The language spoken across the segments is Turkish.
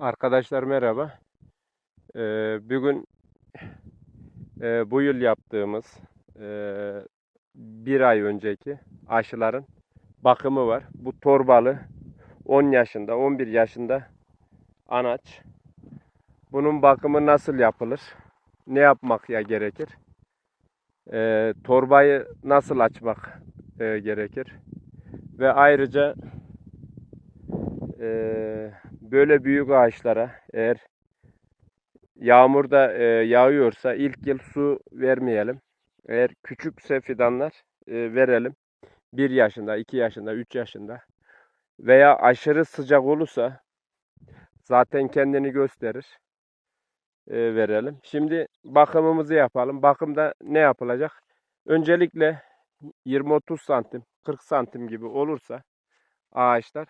Arkadaşlar merhaba. Ee, bugün e, bu yıl yaptığımız e, bir ay önceki aşıların bakımı var. Bu torbalı 10 yaşında, 11 yaşında anaç. Bunun bakımı nasıl yapılır? Ne yapmak ya gerekir? Ee, torbayı nasıl açmak e, gerekir? Ve ayrıca e, böyle büyük ağaçlara eğer yağmur da e, yağıyorsa ilk yıl su vermeyelim. Eğer küçükse fidanlar e, verelim. 1 yaşında, 2 yaşında, 3 yaşında veya aşırı sıcak olursa zaten kendini gösterir. E, verelim. Şimdi bakımımızı yapalım. Bakımda ne yapılacak? Öncelikle 20-30 santim, 40 santim gibi olursa ağaçlar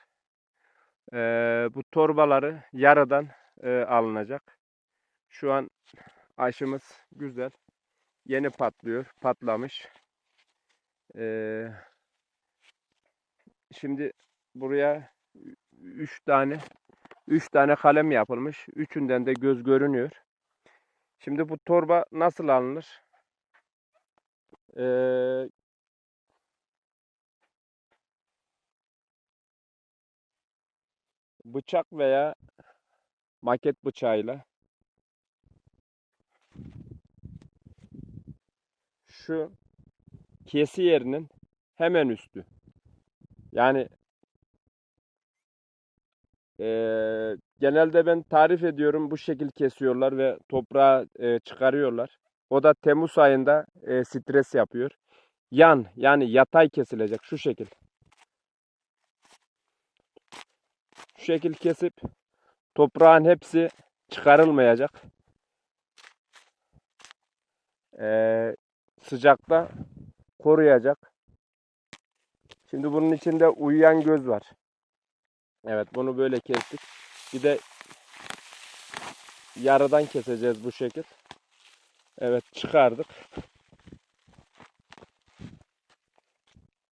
Eee, bu torbaları yaradan eee, alınacak. Şu an aşımız güzel. Yeni patlıyor. Patlamış. Eee, şimdi buraya 3 tane 3 tane kalem yapılmış. Üçünden de göz görünüyor. Şimdi bu torba nasıl alınır? Eee bıçak veya maket bıçağıyla şu kesi yerinin hemen üstü. Yani eee, genelde ben tarif ediyorum bu şekil kesiyorlar ve toprağa eee, çıkarıyorlar. O da Temmuz ayında eee, stres yapıyor. Yan yani yatay kesilecek şu şekil. Şu şekil kesip toprağın hepsi çıkarılmayacak. Ee, sıcakta koruyacak. Şimdi bunun içinde uyuyan göz var. Evet bunu böyle kestik. Bir de yarıdan keseceğiz bu şekil. Evet çıkardık.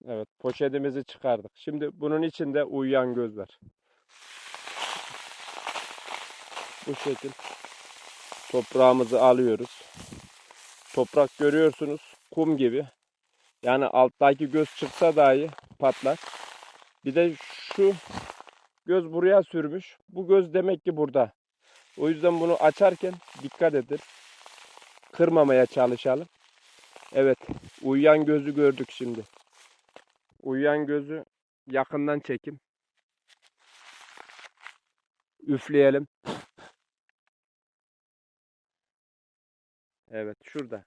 Evet poşetimizi çıkardık. Şimdi bunun içinde uyuyan göz var. Bu şekil toprağımızı alıyoruz. Toprak görüyorsunuz kum gibi. Yani alttaki göz çıksa dahi patlar. Bir de şu göz buraya sürmüş. Bu göz demek ki burada. O yüzden bunu açarken dikkat edin. Kırmamaya çalışalım. Evet, uyuyan gözü gördük şimdi. Uyuyan gözü yakından çekim. Üfleyelim. Evet şurada.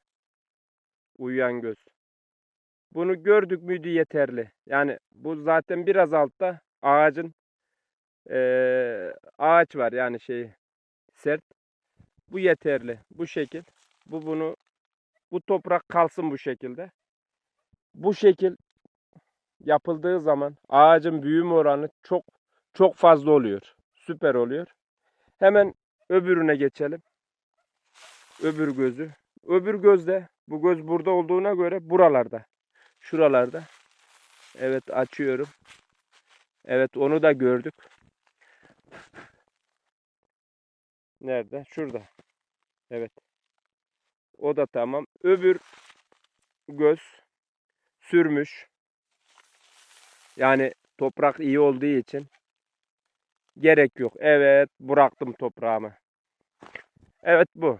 Uyuyan göz. Bunu gördük müydü yeterli. Yani bu zaten biraz altta ağacın eee, ağaç var yani şey sert. Bu yeterli. Bu şekil. Bu bunu bu toprak kalsın bu şekilde. Bu şekil yapıldığı zaman ağacın büyüme oranı çok çok fazla oluyor. Süper oluyor. Hemen öbürüne geçelim öbür gözü. Öbür gözde bu göz burada olduğuna göre buralarda. Şuralarda. Evet açıyorum. Evet onu da gördük. Nerede? Şurada. Evet. O da tamam. Öbür göz sürmüş. Yani toprak iyi olduğu için gerek yok. Evet bıraktım toprağımı. Evet bu.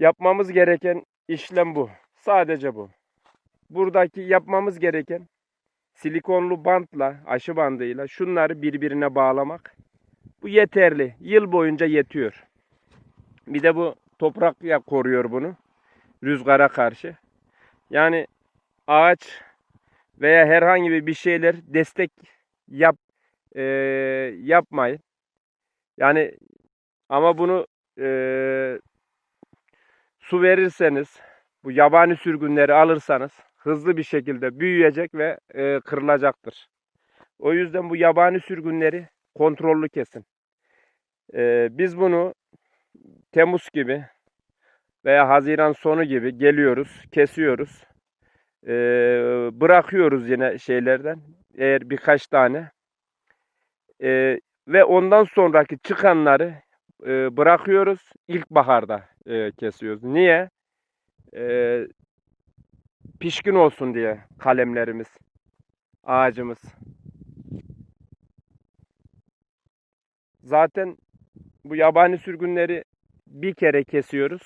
Yapmamız gereken işlem bu. Sadece bu. Buradaki yapmamız gereken silikonlu bantla, aşı bandıyla şunları birbirine bağlamak. Bu yeterli. Yıl boyunca yetiyor. Bir de bu toprak ya koruyor bunu. Rüzgara karşı. Yani ağaç veya herhangi bir şeyler destek yap e, yapmayın. Yani ama bunu e, su verirseniz, bu yabani sürgünleri alırsanız hızlı bir şekilde büyüyecek ve e, kırılacaktır. O yüzden bu yabani sürgünleri kontrollü kesin. E, biz bunu Temmuz gibi veya Haziran sonu gibi geliyoruz, kesiyoruz. E, bırakıyoruz yine şeylerden. Eğer birkaç tane. E, ve ondan sonraki çıkanları e, bırakıyoruz. İlkbaharda e, kesiyoruz. Niye? E, pişkin olsun diye kalemlerimiz, ağacımız. Zaten bu yabani sürgünleri bir kere kesiyoruz.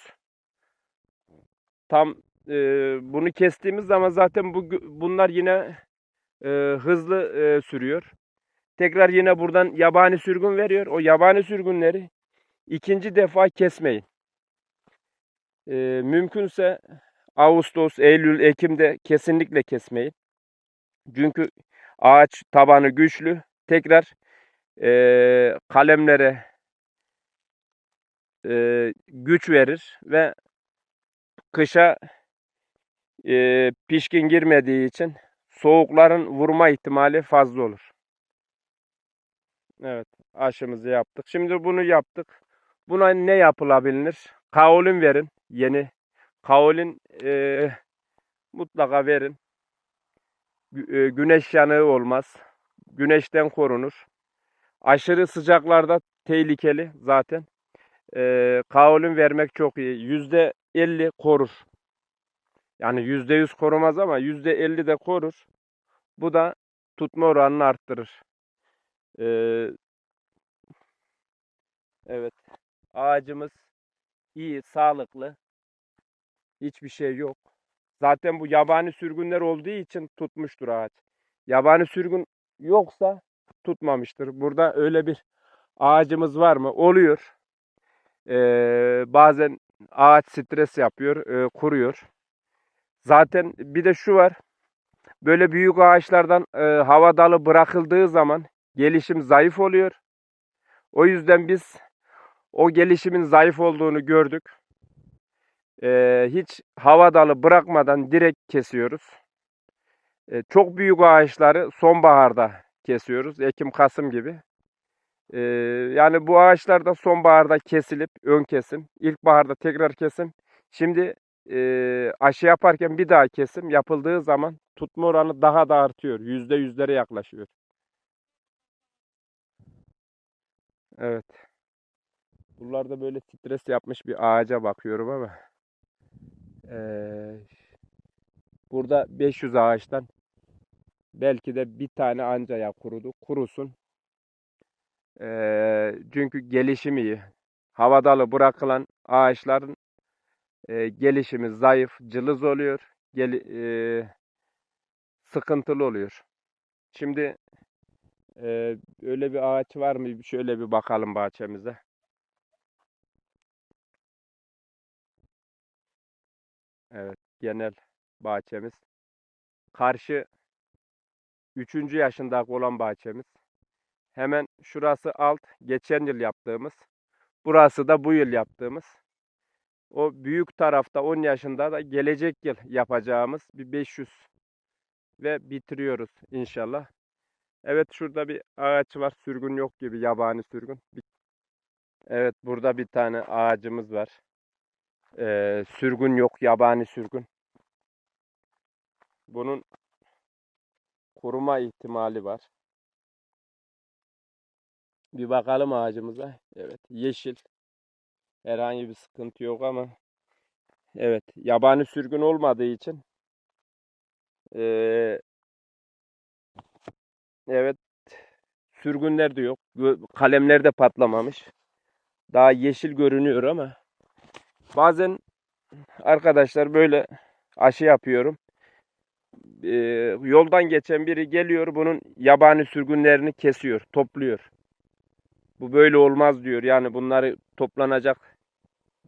Tam e, bunu kestiğimiz zaman zaten bu bunlar yine e, hızlı e, sürüyor. Tekrar yine buradan yabani sürgün veriyor. O yabani sürgünleri ikinci defa kesmeyin. E, mümkünse Ağustos, Eylül, Ekim'de kesinlikle kesmeyin. Çünkü ağaç tabanı güçlü. Tekrar e, kalemlere e, güç verir ve kışa e, pişkin girmediği için soğukların vurma ihtimali fazla olur. Evet, aşımızı yaptık. Şimdi bunu yaptık. Buna ne yapılabilir? Kaolin verin. Yeni kaolin e, mutlaka verin. E, güneş yanığı olmaz. Güneşten korunur. Aşırı sıcaklarda tehlikeli zaten. E, kaolin vermek çok iyi. Yüzde 50 korur. Yani yüzde 100 korumaz ama yüzde 50 de korur. Bu da tutma oranını arttırır. Ee, evet. Ağacımız iyi, sağlıklı. Hiçbir şey yok. Zaten bu yabani sürgünler olduğu için tutmuştur ağaç. Yabani sürgün yoksa tutmamıştır. Burada öyle bir ağacımız var mı? Oluyor. Ee, bazen ağaç stres yapıyor, e, kuruyor. Zaten bir de şu var. Böyle büyük ağaçlardan e, hava dalı bırakıldığı zaman gelişim zayıf oluyor. O yüzden biz o gelişimin zayıf olduğunu gördük. E, hiç hava dalı bırakmadan direkt kesiyoruz. E, çok büyük ağaçları sonbaharda kesiyoruz. Ekim-Kasım gibi. E, yani bu ağaçlar da sonbaharda kesilip ön kesim, ilkbaharda tekrar kesim. Şimdi e, aşı yaparken bir daha kesim yapıldığı zaman tutma oranı daha da artıyor. Yüzde yüzlere yaklaşıyor. Evet. Buralarda böyle stres yapmış bir ağaca bakıyorum ama eee, burada 500 ağaçtan belki de bir tane anca ya kurudu. Kurusun. Eee, çünkü gelişimi iyi. Havadalı bırakılan ağaçların eee, gelişimi zayıf, cılız oluyor. Geli, eee, sıkıntılı oluyor. Şimdi ee, öyle bir ağaç var mı? Şöyle bir bakalım bahçemize. Evet, genel bahçemiz. Karşı 3. yaşında olan bahçemiz. Hemen şurası alt, geçen yıl yaptığımız. Burası da bu yıl yaptığımız. O büyük tarafta 10 yaşında da gelecek yıl yapacağımız bir 500 ve bitiriyoruz inşallah. Evet şurada bir ağaç var. Sürgün yok gibi yabani sürgün. Evet burada bir tane ağacımız var. Ee, sürgün yok yabani sürgün. Bunun kuruma ihtimali var. Bir bakalım ağacımıza. Evet yeşil. Herhangi bir sıkıntı yok ama evet yabani sürgün olmadığı için ee, Evet. Sürgünler de yok. Kalemler de patlamamış. Daha yeşil görünüyor ama bazen arkadaşlar böyle aşı yapıyorum. Ee, yoldan geçen biri geliyor bunun yabani sürgünlerini kesiyor, topluyor. Bu böyle olmaz diyor. Yani bunları toplanacak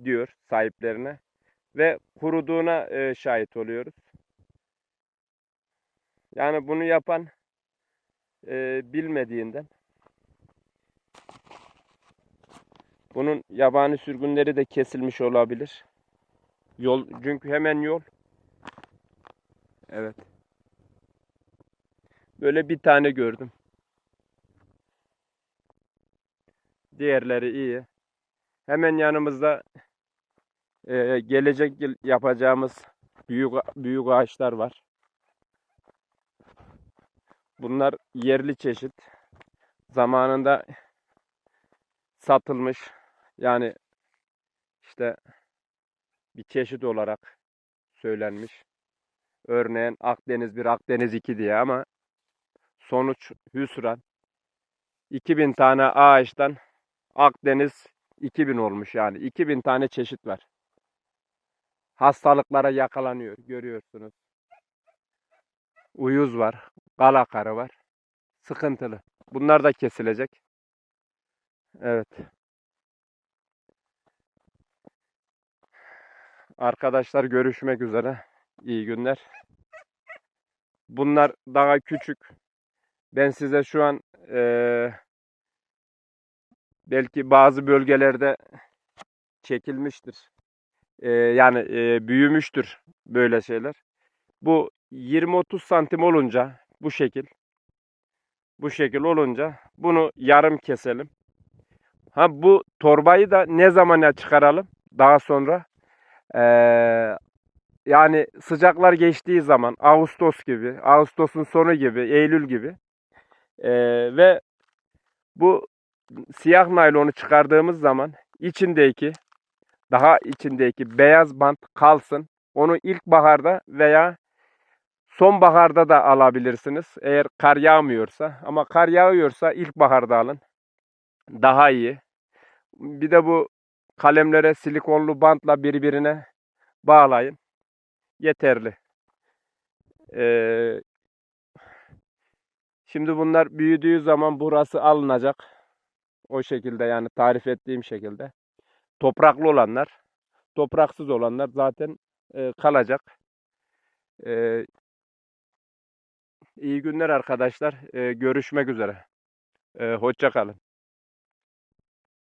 diyor sahiplerine ve kuruduğuna e, şahit oluyoruz. Yani bunu yapan e, bilmediğinden bunun yabani sürgünleri de kesilmiş olabilir. Yol çünkü hemen yol. Evet. Böyle bir tane gördüm. Diğerleri iyi. Hemen yanımızda e, gelecek yıl yapacağımız büyük büyük ağaçlar var. Bunlar yerli çeşit. Zamanında satılmış. Yani işte bir çeşit olarak söylenmiş. Örneğin Akdeniz 1, Akdeniz 2 diye ama sonuç hüsran. 2000 tane ağaçtan Akdeniz 2000 olmuş yani. 2000 tane çeşit var. Hastalıklara yakalanıyor görüyorsunuz. Uyuz var, kalakarı var. Sıkıntılı. Bunlar da kesilecek. Evet. Arkadaşlar görüşmek üzere. İyi günler. Bunlar daha küçük. Ben size şu an eee, belki bazı bölgelerde çekilmiştir. Eee, yani eee, büyümüştür böyle şeyler. Bu 20-30 santim olunca bu şekil bu şekil olunca bunu yarım keselim. Ha bu torbayı da ne zamana çıkaralım? Daha sonra eee, yani sıcaklar geçtiği zaman Ağustos gibi, Ağustos'un sonu gibi, Eylül gibi eee, ve bu siyah naylonu çıkardığımız zaman içindeki daha içindeki beyaz bant kalsın. Onu ilkbaharda veya sonbaharda da alabilirsiniz. Eğer kar yağmıyorsa ama kar yağıyorsa ilkbaharda alın. Daha iyi. Bir de bu kalemlere silikonlu bantla birbirine bağlayın. Yeterli. Ee, şimdi bunlar büyüdüğü zaman burası alınacak. O şekilde yani tarif ettiğim şekilde. Topraklı olanlar, topraksız olanlar zaten e, kalacak. E, iyi günler arkadaşlar. E, görüşmek üzere. E, hoşça kalın.